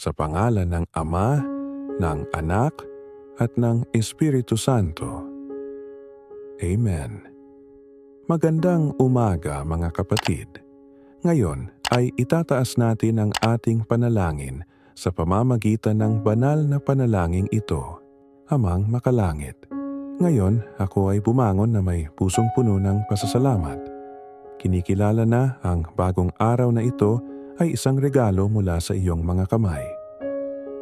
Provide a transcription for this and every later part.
Sa pangalan ng Ama, ng Anak, at ng Espiritu Santo. Amen. Magandang umaga mga kapatid. Ngayon ay itataas natin ang ating panalangin sa pamamagitan ng banal na panalangin ito, Amang Makalangit. Ngayon, ako ay bumangon na may pusong puno ng pasasalamat. Kinikilala na ang bagong araw na ito ay isang regalo mula sa iyong mga kamay.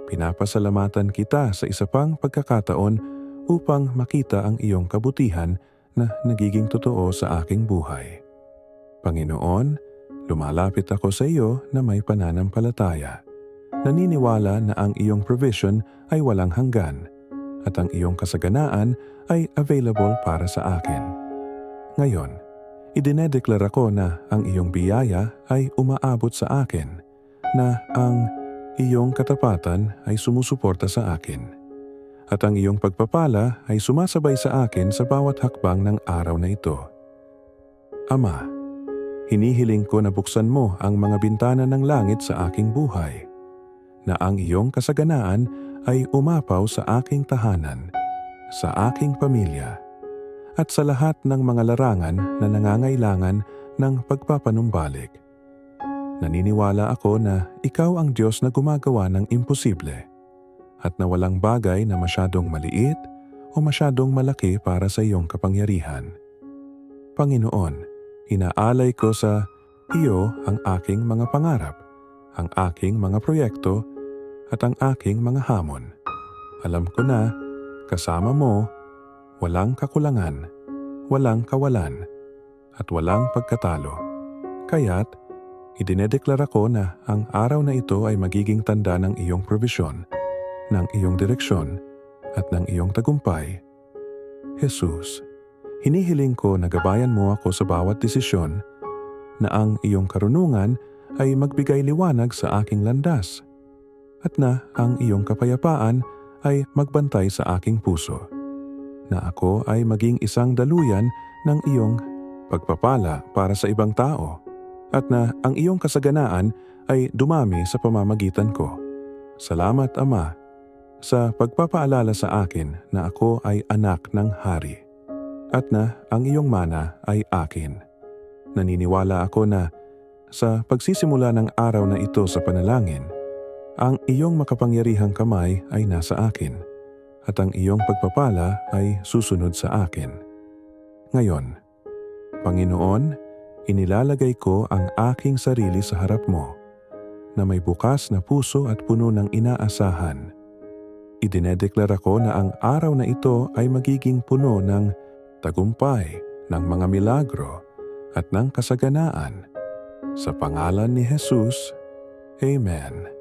Pinapasalamatan kita sa isa pang pagkakataon upang makita ang iyong kabutihan na nagiging totoo sa aking buhay. Panginoon, lumalapit ako sa iyo na may pananampalataya. Naniniwala na ang iyong provision ay walang hanggan at ang iyong kasaganaan ay available para sa akin. Ngayon, idinedeklara ko na ang iyong biyaya ay umaabot sa akin, na ang iyong katapatan ay sumusuporta sa akin, at ang iyong pagpapala ay sumasabay sa akin sa bawat hakbang ng araw na ito. Ama, hinihiling ko na buksan mo ang mga bintana ng langit sa aking buhay, na ang iyong kasaganaan ay umapaw sa aking tahanan, sa aking pamilya, at sa lahat ng mga larangan na nangangailangan ng pagpapanumbalik. Naniniwala ako na ikaw ang Diyos na gumagawa ng imposible at na walang bagay na masyadong maliit o masyadong malaki para sa iyong kapangyarihan. Panginoon, inaalay ko sa iyo ang aking mga pangarap, ang aking mga proyekto at ang aking mga hamon. Alam ko na, kasama mo, walang kakulangan, walang kawalan, at walang pagkatalo. Kaya't, idinedeklara ko na ang araw na ito ay magiging tanda ng iyong provisyon, ng iyong direksyon, at ng iyong tagumpay. Jesus, hinihiling ko na gabayan mo ako sa bawat desisyon na ang iyong karunungan ay magbigay liwanag sa aking landas at na ang iyong kapayapaan ay magbantay sa aking puso. Na ako ay maging isang daluyan ng iyong pagpapala para sa ibang tao at na ang iyong kasaganaan ay dumami sa pamamagitan ko. Salamat Ama sa pagpapaalala sa akin na ako ay anak ng hari at na ang iyong mana ay akin. Naniniwala ako na sa pagsisimula ng araw na ito sa panalangin, ang iyong makapangyarihang kamay ay nasa akin at ang iyong pagpapala ay susunod sa akin. Ngayon, Panginoon, inilalagay ko ang aking sarili sa harap mo na may bukas na puso at puno ng inaasahan. Idinedeklara ko na ang araw na ito ay magiging puno ng tagumpay, ng mga milagro at ng kasaganaan. Sa pangalan ni Jesus, Amen.